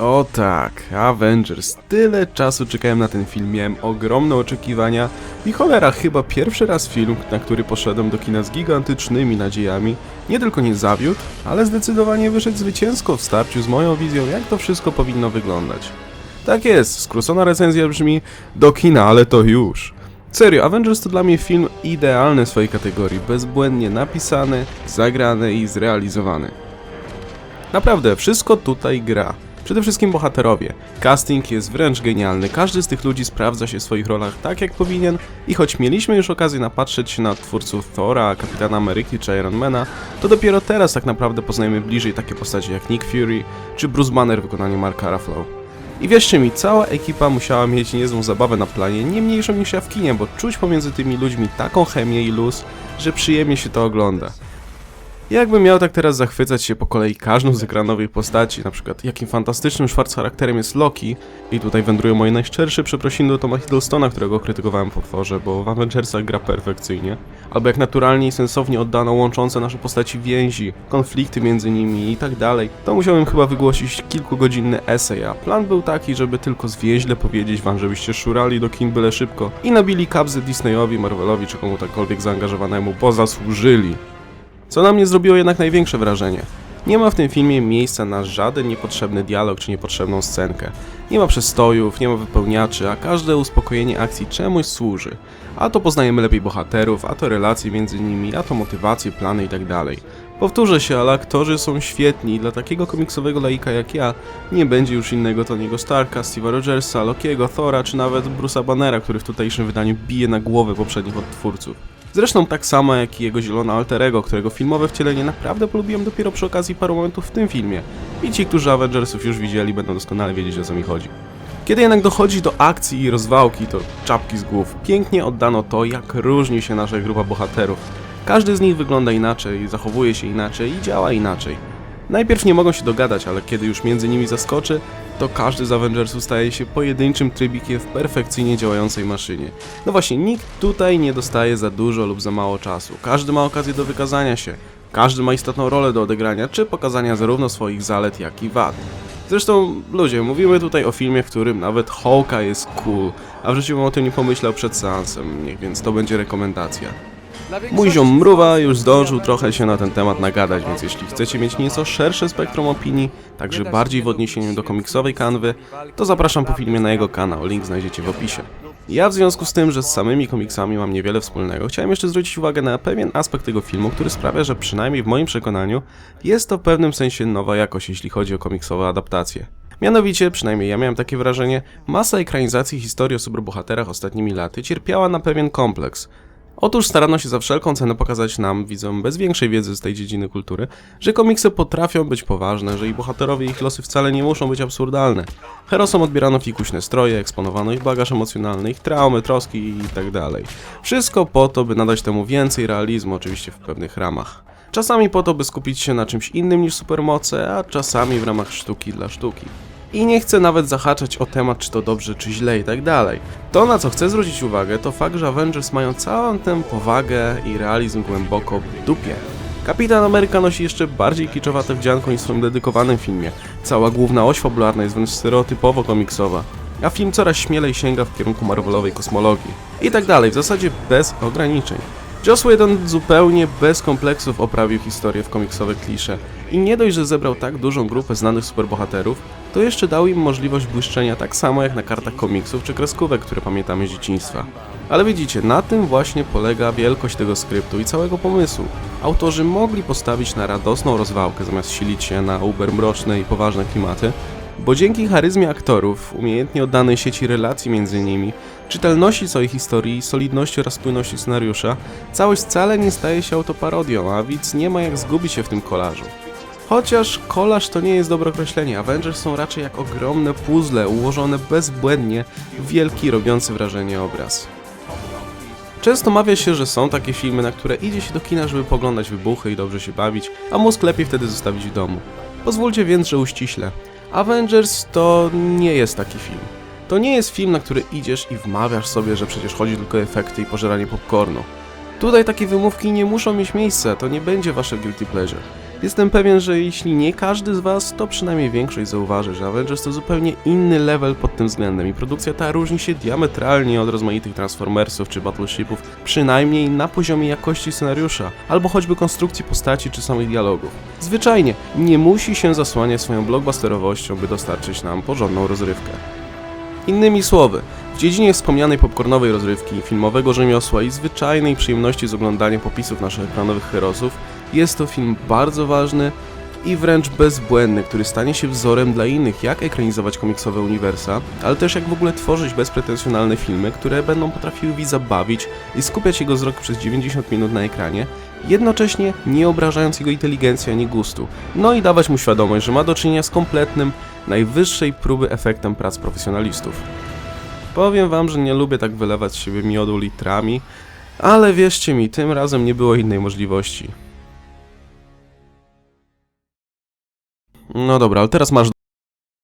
O tak, Avengers. Tyle czasu czekałem na ten film, miałem ogromne oczekiwania i cholera, chyba pierwszy raz film, na który poszedłem do kina z gigantycznymi nadziejami, nie tylko nie zawiódł, ale zdecydowanie wyszedł zwycięsko w starciu z moją wizją, jak to wszystko powinno wyglądać. Tak jest, skrócona recenzja brzmi do kina, ale to już. Serio, Avengers to dla mnie film idealny w swojej kategorii, bezbłędnie napisany, zagrany i zrealizowany. Naprawdę, wszystko tutaj gra. Przede wszystkim bohaterowie. Casting jest wręcz genialny, każdy z tych ludzi sprawdza się w swoich rolach tak jak powinien i choć mieliśmy już okazję napatrzeć się na twórców Thora, Kapitana Ameryki czy Ironmana, to dopiero teraz tak naprawdę poznajemy bliżej takie postacie jak Nick Fury czy Bruce Banner w wykonaniu Marka Ruffalo. I wierzcie mi, cała ekipa musiała mieć niezłą zabawę na planie, nie mniejszą niż ja w kinie, bo czuć pomiędzy tymi ludźmi taką chemię i luz, że przyjemnie się to ogląda. Jakbym miał tak teraz zachwycać się po kolei każdą z ekranowych postaci, na przykład jakim fantastycznym szwarc charakterem jest Loki, i tutaj wędrują moje najszczersze przeprosiny do Toma Hiddlestona, którego krytykowałem w otworze, bo w Avengersach gra perfekcyjnie, albo jak naturalnie i sensownie oddano łączące nasze postaci więzi, konflikty między nimi i tak dalej, to musiałem chyba wygłosić kilkugodzinny esej, a plan był taki, żeby tylko zwięźle powiedzieć wam, żebyście szurali do kin byle szybko i nabili kabzy Disneyowi, Marvelowi czy komu takkolwiek zaangażowanemu, bo zasłużyli. Co na mnie zrobiło jednak największe wrażenie. Nie ma w tym filmie miejsca na żaden niepotrzebny dialog czy niepotrzebną scenkę. Nie ma przestojów, nie ma wypełniaczy, a każde uspokojenie akcji czemuś służy. A to poznajemy lepiej bohaterów, a to relacje między nimi, a to motywacje, plany itd. Powtórzę się, ale aktorzy są świetni i dla takiego komiksowego laika jak ja nie będzie już innego Tony'ego Starka, Steve'a Rogersa, Lokiego, Thora czy nawet Bruce'a Bannera, który w tutejszym wydaniu bije na głowę poprzednich odtwórców. Zresztą tak samo jak i jego zielone alterego, którego filmowe wcielenie naprawdę polubiłem dopiero przy okazji paru momentów w tym filmie. I ci, którzy Avengersów już widzieli, będą doskonale wiedzieć o co mi chodzi. Kiedy jednak dochodzi do akcji i rozwałki, to czapki z głów. Pięknie oddano to, jak różni się nasza grupa bohaterów. Każdy z nich wygląda inaczej, zachowuje się inaczej i działa inaczej. Najpierw nie mogą się dogadać, ale kiedy już między nimi zaskoczy, to każdy z Avengersów staje się pojedynczym trybikiem w perfekcyjnie działającej maszynie. No właśnie, nikt tutaj nie dostaje za dużo lub za mało czasu. Każdy ma okazję do wykazania się. Każdy ma istotną rolę do odegrania, czy pokazania zarówno swoich zalet, jak i wad. Zresztą, ludzie, mówimy tutaj o filmie, w którym nawet Hawka jest cool, a w życiu bym o tym nie pomyślał przed seansem, niech więc to będzie rekomendacja. Mój ziom Mruwa już zdążył trochę się na ten temat nagadać, więc jeśli chcecie mieć nieco szersze spektrum opinii, także bardziej w odniesieniu do komiksowej kanwy, to zapraszam po filmie na jego kanał, link znajdziecie w opisie. Ja w związku z tym, że z samymi komiksami mam niewiele wspólnego, chciałem jeszcze zwrócić uwagę na pewien aspekt tego filmu, który sprawia, że przynajmniej w moim przekonaniu jest to w pewnym sensie nowa jakość, jeśli chodzi o komiksowe adaptacje. Mianowicie, przynajmniej ja miałem takie wrażenie, masa ekranizacji historii o superbohaterach ostatnimi laty cierpiała na pewien kompleks. Otóż starano się za wszelką cenę pokazać nam, widzom bez większej wiedzy z tej dziedziny kultury, że komiksy potrafią być poważne, że ich bohaterowie i ich losy wcale nie muszą być absurdalne. Herosom odbierano fikuśne stroje, eksponowano ich bagaż emocjonalny, ich traumy, troski itd. Wszystko po to, by nadać temu więcej realizmu, oczywiście w pewnych ramach. Czasami po to, by skupić się na czymś innym niż supermoce, a czasami w ramach sztuki dla sztuki. I nie chcę nawet zahaczać o temat, czy to dobrze, czy źle i tak dalej. To, na co chcę zwrócić uwagę, to fakt, że Avengers mają całą tę powagę i realizm głęboko w dupie. Kapitan Ameryka nosi jeszcze bardziej kiczowate wdzianko niż w swoim dedykowanym filmie. Cała główna oś fabularna jest wręcz stereotypowo komiksowa. A film coraz śmielej sięga w kierunku Marvelowej kosmologii. I tak dalej, w zasadzie bez ograniczeń. Joss Whedon zupełnie bez kompleksów oprawił historię w komiksowe klisze i nie dość, że zebrał tak dużą grupę znanych superbohaterów, to jeszcze dał im możliwość błyszczenia tak samo jak na kartach komiksów czy kreskówek, które pamiętamy z dzieciństwa. Ale widzicie, na tym właśnie polega wielkość tego skryptu i całego pomysłu. Autorzy mogli postawić na radosną rozwałkę zamiast silić się na uber mroczne i poważne klimaty, bo dzięki charyzmie aktorów, umiejętnie oddanej sieci relacji między nimi, czytelności całej historii, solidności oraz spójności scenariusza, całość wcale nie staje się autoparodią, a widz nie ma jak zgubić się w tym kolażu. Chociaż kolaż to nie jest dobre określenie, Avengers są raczej jak ogromne puzzle ułożone bezbłędnie w wielki, robiący wrażenie obraz. Często mawia się, że są takie filmy, na które idzie się do kina, żeby poglądać wybuchy i dobrze się bawić, a mózg lepiej wtedy zostawić w domu. Pozwólcie więc, że uściślę. Avengers to nie jest taki film. To nie jest film, na który idziesz i wmawiasz sobie, że przecież chodzi tylko o efekty i pożeranie popcornu. Tutaj takie wymówki nie muszą mieć miejsca, to nie będzie wasze guilty pleasure. Jestem pewien, że jeśli nie każdy z Was, to przynajmniej większość zauważy, że Avengers to zupełnie inny level pod tym względem i produkcja ta różni się diametralnie od rozmaitych Transformersów czy Battleshipów, przynajmniej na poziomie jakości scenariusza, albo choćby konstrukcji postaci czy samych dialogów. Zwyczajnie, nie musi się zasłaniać swoją blockbusterowością, by dostarczyć nam porządną rozrywkę. Innymi słowy, w dziedzinie wspomnianej popcornowej rozrywki, filmowego rzemiosła i zwyczajnej przyjemności z oglądania popisów naszych ekranowych herosów, jest to film bardzo ważny i wręcz bezbłędny, który stanie się wzorem dla innych, jak ekranizować komiksowe uniwersa, ale też jak w ogóle tworzyć bezpretensjonalne filmy, które będą potrafiły widza bawić i skupiać jego wzrok przez 90 minut na ekranie, jednocześnie nie obrażając jego inteligencji ani gustu, no i dawać mu świadomość, że ma do czynienia z kompletnym, najwyższej próby efektem prac profesjonalistów. Powiem wam, że nie lubię tak wylewać z siebie miodu litrami, ale wierzcie mi, tym razem nie było innej możliwości. No dobra, ale teraz masz